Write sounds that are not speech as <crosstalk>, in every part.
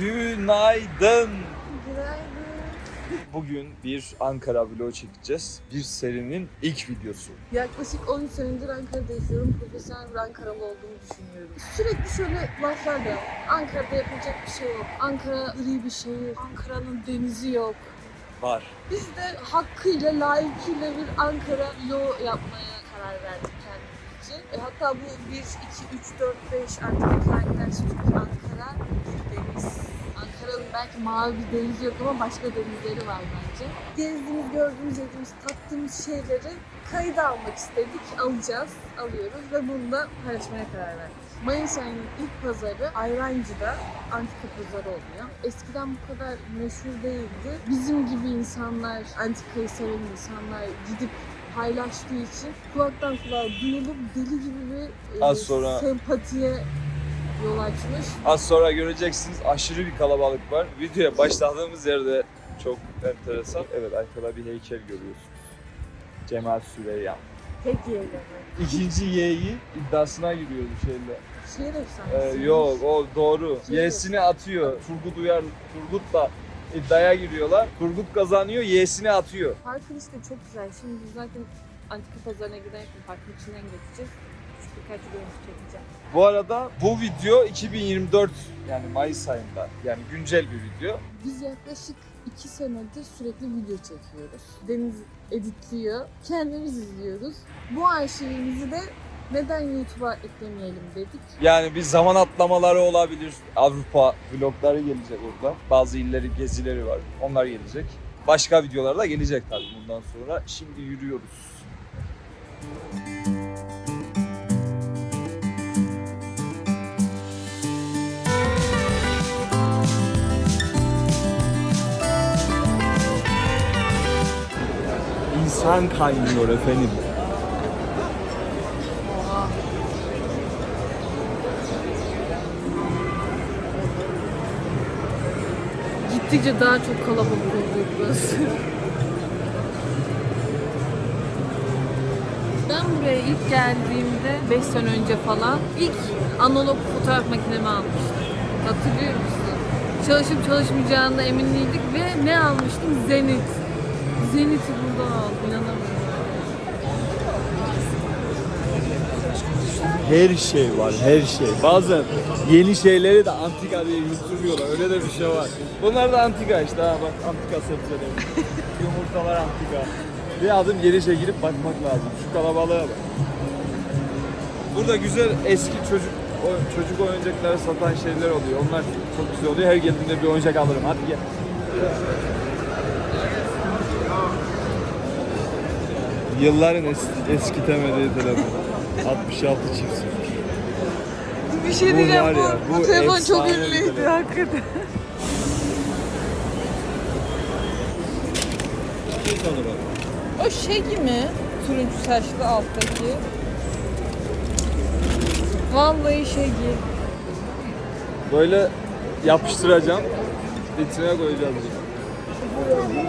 Günaydın. Bugün bir Ankara vlog çekeceğiz. Bir serinin ilk videosu. Yaklaşık 13 senedir Ankara'da yaşıyorum. Profesyonel bir Ankaralı olduğumu düşünüyorum. Sürekli şöyle laflar da Ankara'da yapılacak bir şey yok. Ankara gri bir şehir. Ankara'nın denizi yok. Var. Biz de hakkıyla, layıkıyla bir Ankara vlog yapmaya karar verdik kendimizce. E, hatta bu 1, 2, 3, 4, 5 artık hikayeler Ankara belki mavi bir denizi yok ama başka denizleri var bence. Gezdiğimiz, gördüğümüz, yediğimiz, tattığımız şeyleri kayıda almak istedik. Alacağız, alıyoruz ve bunu da paylaşmaya karar verdik. Mayıs ayının ilk pazarı Ayrancı'da antika pazarı oluyor. Eskiden bu kadar meşhur değildi. Bizim gibi insanlar, antikayı seven insanlar gidip paylaştığı için kulaktan kulağa duyulup deli gibi bir e, Az sonra- sempatiye yol açmış. Az sonra göreceksiniz aşırı bir kalabalık var. Videoya başladığımız yerde çok enteresan. Evet arkada bir heykel görüyorsunuz. Cemal Süreyya. Tek yerine. İkinci Y'yi iddiasına giriyordu şeyle. Şehir efsanesi. Ee, yok o doğru. Şey- Y'sini atıyor. Turgut Uyar, Turgut'la iddiaya giriyorlar. Turgut kazanıyor, Y'sini atıyor. Parkın işte çok güzel. Şimdi biz zaten antika pazarına giderken parkın içinden geçeceğiz. Birkaç görüntü çekeceğim. Bu arada bu video 2024 yani Mayıs ayında yani güncel bir video. Biz yaklaşık iki senedir sürekli video çekiyoruz. Deniz editliyor. Kendimiz izliyoruz. Bu arşivimizi de neden YouTube'a eklemeyelim dedik. Yani bir zaman atlamaları olabilir. Avrupa vlogları gelecek orada. Bazı illeri gezileri var. Onlar gelecek. Başka videolar da gelecek tabii bundan sonra. Şimdi yürüyoruz. İnsan kaynıyor efendim. Gittikçe daha çok kalabalık oluyor burası. Ben buraya ilk geldiğimde 5 sene önce falan ilk analog fotoğraf makinemi almıştım. Hatırlıyor musun? Çalışıp çalışmayacağına emin değildik ve ne almıştım? Zenit. Zenit'i buradan Her şey var, her şey. Bazen yeni şeyleri de antika diye yutturuyorlar. Öyle de bir şey var. Bunlar da antika işte ha bak antika sebzeleri. <laughs> Yumurtalar antika. Bir adım geri çekilip bakmak lazım. Şu kalabalığa bak. Burada güzel eski çocuk o- çocuk oyuncakları satan şeyler oluyor. Onlar çok güzel oluyor. Her geldiğimde bir oyuncak alırım. Hadi gel. Yılların es- eskitemediği telefon. 66 çift sıfır. Bir şey Bu diyeceğim var bu, ya, bu, bu telefon çok efsane bir ünlüydü telefon. hakikaten. O Şegi mi? Turuncu saçlı alttaki. Vallahi Şegi. Böyle yapıştıracağım. İçine koyacağız.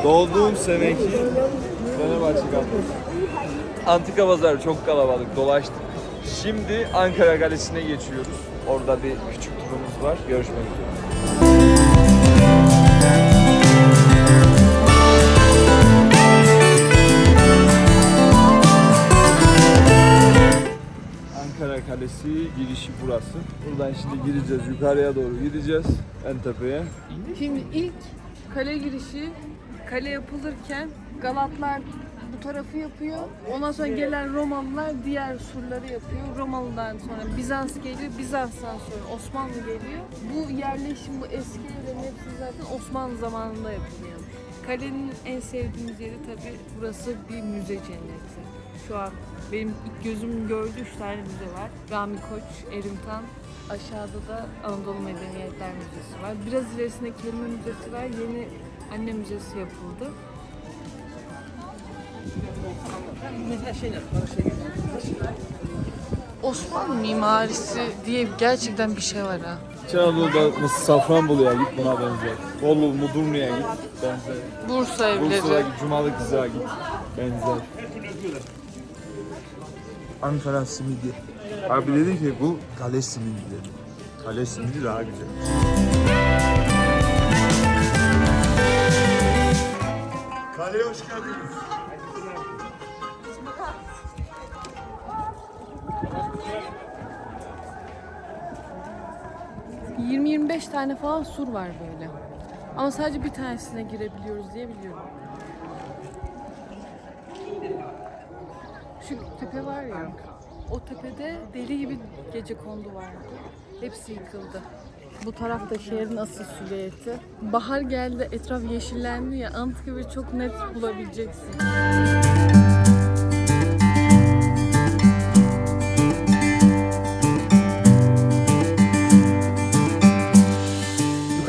Doğduğum seneki Fenerbahçe kadrosu. Antika pazarı çok kalabalık. Dolaştık. Şimdi Ankara Kalesi'ne geçiyoruz. Orada bir küçük turumuz var. Görüşmek üzere. Ankara Kalesi girişi burası. Buradan şimdi gireceğiz. Yukarıya doğru gideceğiz. En tepeye. Şimdi ilk kale girişi kale yapılırken Galatlar bu tarafı yapıyor. Ondan sonra gelen Romalılar diğer surları yapıyor. Romalı'dan sonra Bizans geliyor. Bizans'tan sonra Osmanlı geliyor. Bu yerleşim, bu eski evlerin hepsi zaten Osmanlı zamanında yapılıyor. Kalenin en sevdiğimiz yeri tabii burası bir müze cenneti. Şu an benim ilk gözüm gördüğü üç tane müze var. Rami Koç, Erimtan, Aşağıda da Anadolu Medeniyetler Müzesi var. Biraz ilerisinde Kelime Müzesi var. Yeni Anne Müzesi yapıldı. Osmanlı mimarisi diye gerçekten bir şey var ha. İç Anadolu'da nasıl Safranbolu'ya git buna benzer. Bolu, Mudurnu'ya git benzer. Bursa evleri. Bursa'ya git, Cumalı Kızı'ya git benzer. Ankara simidi. Abi dedi ki bu kale simidi dedi. Kale simidi daha güzel. Kaleye hoş geldiniz. 20-25 tane falan sur var böyle. Ama sadece bir tanesine girebiliyoruz diye biliyorum. Şu tepe var ya. O tepede deli gibi gece kondu vardı. Hepsi yıkıldı. Bu tarafta şehrin asıl silüeti. Bahar geldi, etraf yeşillendi ya. Anıtkabir'i çok net bulabileceksin.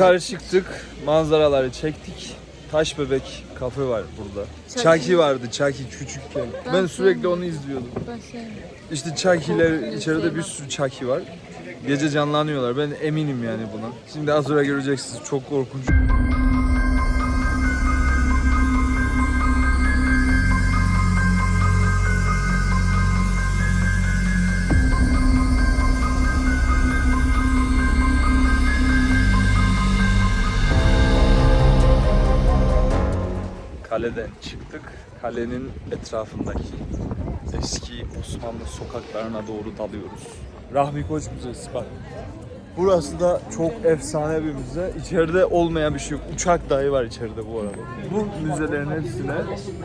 Yukarı çıktık, manzaraları çektik. Taş Bebek kafe var burada. Chucky. Chucky vardı, Chucky küçükken. Ben, Ben sürekli onu izliyordum. Ben sevmiyorum. İşte Chucky'ler Korkuyorum, içeride bir sürü Chucky var. Gece canlanıyorlar. Ben eminim yani buna. Şimdi az sonra göreceksiniz. Çok korkunç. Kaleden çıktık. Kalenin etrafındaki eski Osmanlı sokaklarına doğru dalıyoruz. Rahmi Koç Müzesi bak. Burası da çok efsane bir müze. İçeride olmayan bir şey yok. Uçak dahi var içeride bu arada. Bu müzelerin hepsine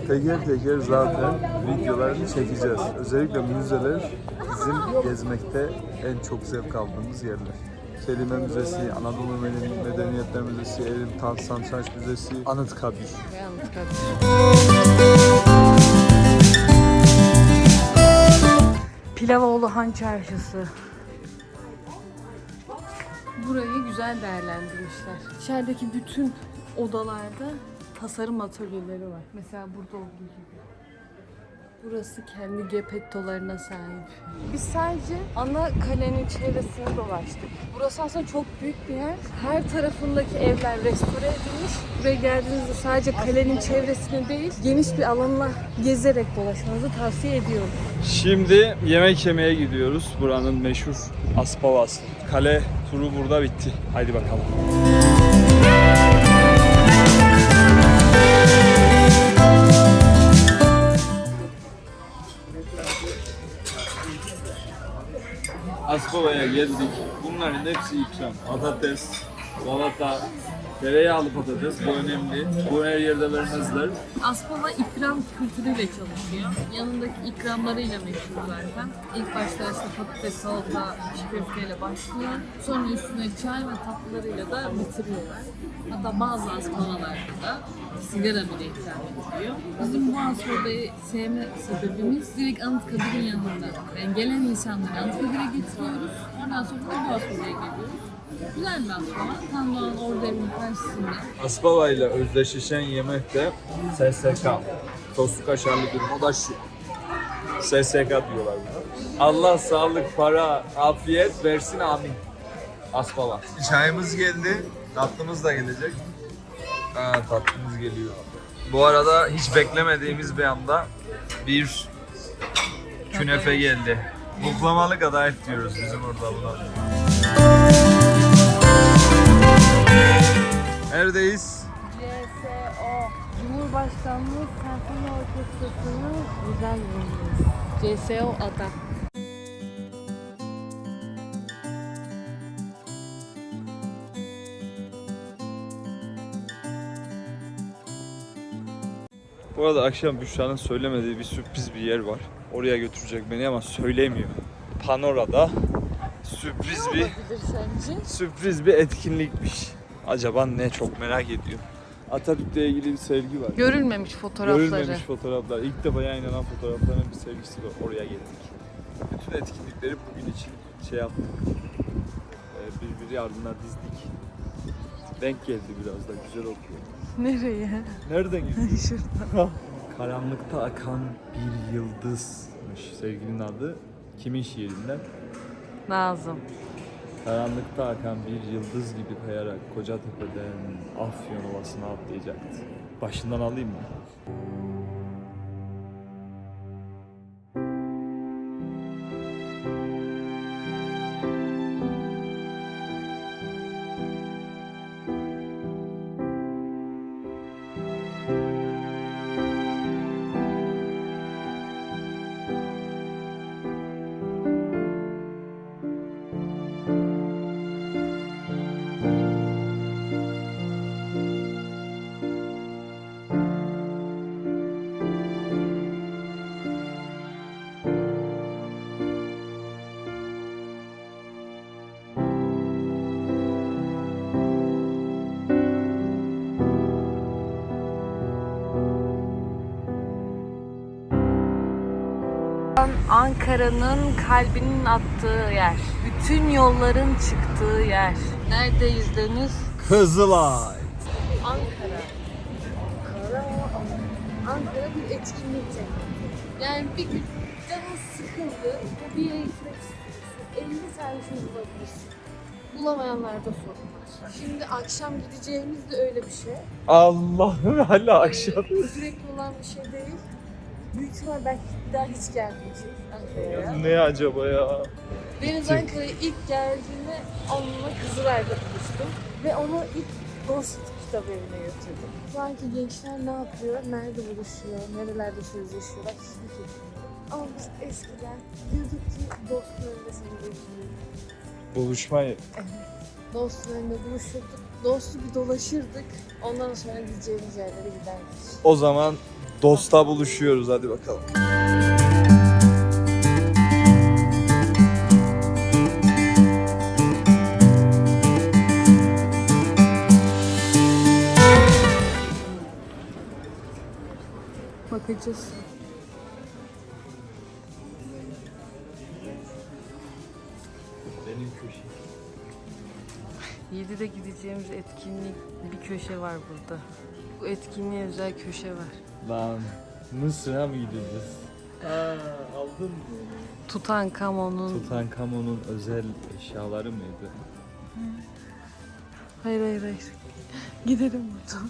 teker teker zaten videolarını çekeceğiz. Özellikle müzeler bizim gezmekte en çok zevk aldığımız yerler. Kelime Müzesi, Anadolu Meden- Medeniyetler Müzesi, Elim Taht Satranç Müzesi, Anıtkabir. Pilavoğlu Han Çarşısı. Burayı güzel değerlendirmişler. İçerideki bütün odalarda tasarım atölyeleri var. Mesela burada olduğu gibi. Burası kendi gepettolarına sahip. Biz sadece ana kalenin çevresini dolaştık. Burası aslında çok büyük bir yer. Her tarafındaki evler restore edilmiş. Buraya geldiğinizde sadece kalenin çevresini değil, geniş bir alanla gezerek dolaşmanızı tavsiye ediyorum. Şimdi yemek yemeye gidiyoruz. Buranın meşhur Aspavas. Kale turu burada bitti. Haydi bakalım. Aspava'ya geldik. Bunların hepsi ikram. Patates, salata, tereyağlı patates bu önemli. Bu her yerde vermezler. Aspava ikram kültürüyle çalışıyor. Yanındaki ikramlarıyla meşhur zaten. İlk başta işte patates, salata, çiğ köfteyle başlıyor. Sonra üstüne çay ve tatlılarıyla da bitiriyorlar. Hatta bazı aspavalarda da sigara bile ikram ediliyor. Bizim bu aspavayı sevme sebebimiz direkt Anıtkabir'in yanında. Yani gelen insanları Anıtkabir'e getiriyoruz. Ondan sonra da bu aspavaya geliyoruz. Güzel bir aspava. Tam Doğan Evi'nin karşısında. Aspava ile özdeşleşen yemek de SSK. Soslu kaşarlı dürüm. O da şu. SSK diyorlar buna. Allah sağlık, para, afiyet versin amin. Aspava. Çayımız geldi. Tatlımız da gelecek. Ha, tatlımız geliyor. Bu arada hiç beklemediğimiz bir anda bir künefe geldi. Buklamalı kadayıf diyoruz bizim orada buna. Neredeyiz? CSO Cumhurbaşkanlığı Senfoni Orkestrası'nın güzel yerindeyiz. CSO ada. Bu arada akşam Büşra'nın söylemediği bir sürpriz bir yer var. Oraya götürecek beni ama söylemiyor. Panora'da sürpriz bir olabilir sence? sürpriz bir etkinlikmiş. Acaba ne çok merak ediyorum. Atatürk'le ilgili bir sergi var. Görülmemiş fotoğrafları. Görülmemiş fotoğraflar. İlk defa yayınlanan fotoğrafların bir sergisi var. Oraya geldik. Bütün etkinlikleri bugün için şey yaptık. Ee, birbiri ardına dizdik. Denk geldi biraz da güzel okuyor. Nereye? Nereden gidiyor? <laughs> Şurada. <laughs> Karanlıkta akan bir yıldızmış sevgilinin adı. Kimin şiirinden? Nazım. Karanlıkta akan bir yıldız gibi kayarak Kocatepe'den Afyon Ovası'na atlayacaktı. Başından alayım mı? Ankara'nın kalbinin attığı yer. Bütün yolların çıktığı yer. Neredeyiz Deniz? Kızılay. Ankara. Ankara. Ankara bir etkinlik cenneti. Yani bir gün canın sıkıldı, bir yere gitmek istiyorsun. 50 tane şey bulabilirsin. Bulamayanlarda sorun var. Şimdi akşam gideceğimiz de öyle bir şey. Allah'ım hala akşam. Sürekli olan bir şey değil. Büyük ihtimal belki bir daha hiç gelmeyecek Ankara'ya. Ne acaba ya? Deniz Ankara'ya ilk geldiğinde onunla Kızılay'da buluştum. Ve onu ilk Dost kitap evine götürdüm. Şu anki gençler ne yapıyor, nerede buluşuyor, nerelerde sözleşiyorlar hiçbir fikrim yok. Ama biz eskiden diyorduk ki Dost'un önünde seni bekliyorum. Buluşmayı. Dost'un önünde buluşurduk, Dost'u bir dolaşırdık. Ondan sonra gideceğimiz yerlere giderdik. O zaman dosta buluşuyoruz hadi bakalım. Bakacağız. Benim köşe. 7'de gideceğimiz etkinlik bir köşe var burada. Bu etkinliğe özel köşe var. Lan Mısır'a mı gideceğiz? Aa, aldın mı? Tutankamon'un... Tutankamon'un özel eşyaları mıydı? Hayır hayır hayır. Gidelim buradan.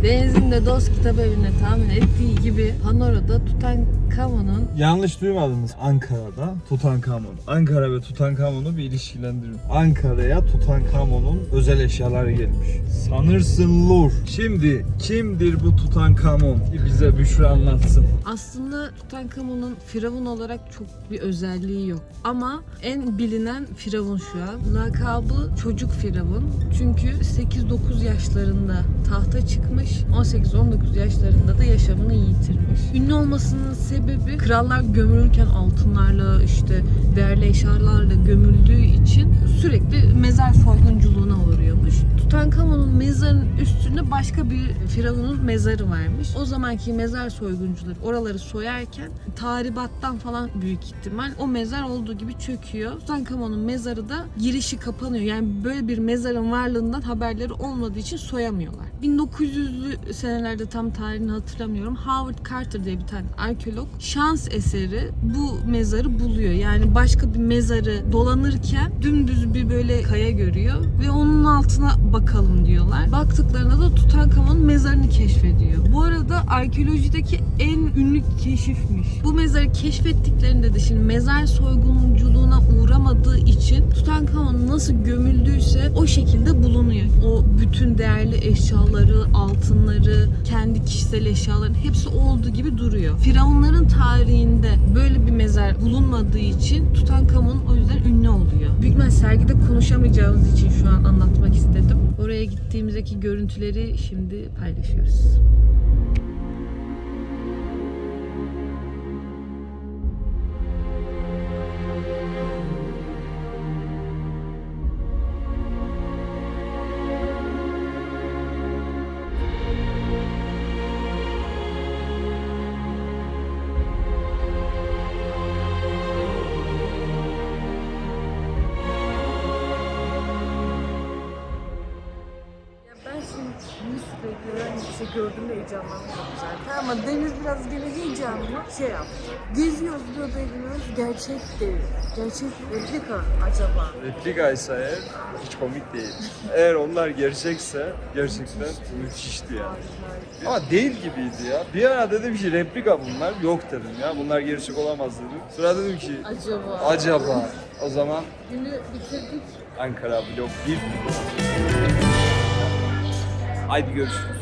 Çıktık. Deniz'in de Dost kitap evine tahmin ettiği gibi Panora'da Tutankamon'un Yanlış duymadınız. Ankara'da Tutankamon. Ankara ve Tutankamon'u bir ilişkilendirin. Ankara'ya Tutankamon'un özel eşyaları gelmiş. Sanırsın Lur. Şimdi kimdir bu Tutankamon? Bize Büşra anlatsın. Aslında Tutankamon'un firavun olarak çok bir özelliği yok. Ama en bilinen firavun şu an. Lakabı çocuk firavun. Çünkü 8-9 yaşlarında tahta çıkmış. 18-19 yaşlarında da yaşamını yitirmiş. Ünlü olmasının sebebi krallar gömülürken altınlarla işte değerli eşyalarla gömüldüğü için sürekli mezar soygunculuğuna uğruyormuş. Tutankamon'un mezarının üstünde başka bir firavunun mezarı varmış. O zamanki mezar soyguncuları oraları soyarken tahribattan falan büyük ihtimal o mezar olduğu gibi çöküyor. Tutankamon'un mezarı da girişi kapanıyor. Yani böyle bir mezarın varlığından haberleri olmadığı için soyamıyorlar. 1900'lü senelerde tam tarihini hatırlamıyorum. Howard Carter diye bir tane arkeolog şans eseri bu mezarı buluyor. Yani başka bir mezarı dolanırken dümdüz bir böyle kaya görüyor ve onun altına bakalım diyorlar. Baktıklarında da Tutankamon'un mezarını keşfediyor. Bu arada arkeolojideki en ünlü keşifmiş. Bu mezarı keşfettiklerinde de şimdi mezar soygunculuğuna uğramadığı nasıl gömüldüyse o şekilde bulunuyor. O bütün değerli eşyaları, altınları, kendi kişisel eşyaların hepsi olduğu gibi duruyor. Firavunların tarihinde böyle bir mezar bulunmadığı için Tutankamon o yüzden ünlü oluyor. Büyük ihtimal sergide konuşamayacağımız için şu an anlatmak istedim. Oraya gittiğimizdeki görüntüleri şimdi paylaşıyoruz. Gördüğümde heyecanlanıyorum zaten ama Deniz biraz gene heyecanlı şey yaptı. Geziyoruz diyor Deniz, gerçek değil. Gerçek replika acaba? Replika ise eğer hiç komik değil. Eğer onlar gerçekse gerçekten müthişti yani. Ama değil gibiydi ya. Bir ara dedim ki replika bunlar. Yok dedim ya. Bunlar gerçek olamaz dedim. Sonra dedim ki Acaba? acaba o zaman Günü bitirdik. Ankara vlog 1 Haydi görüşürüz.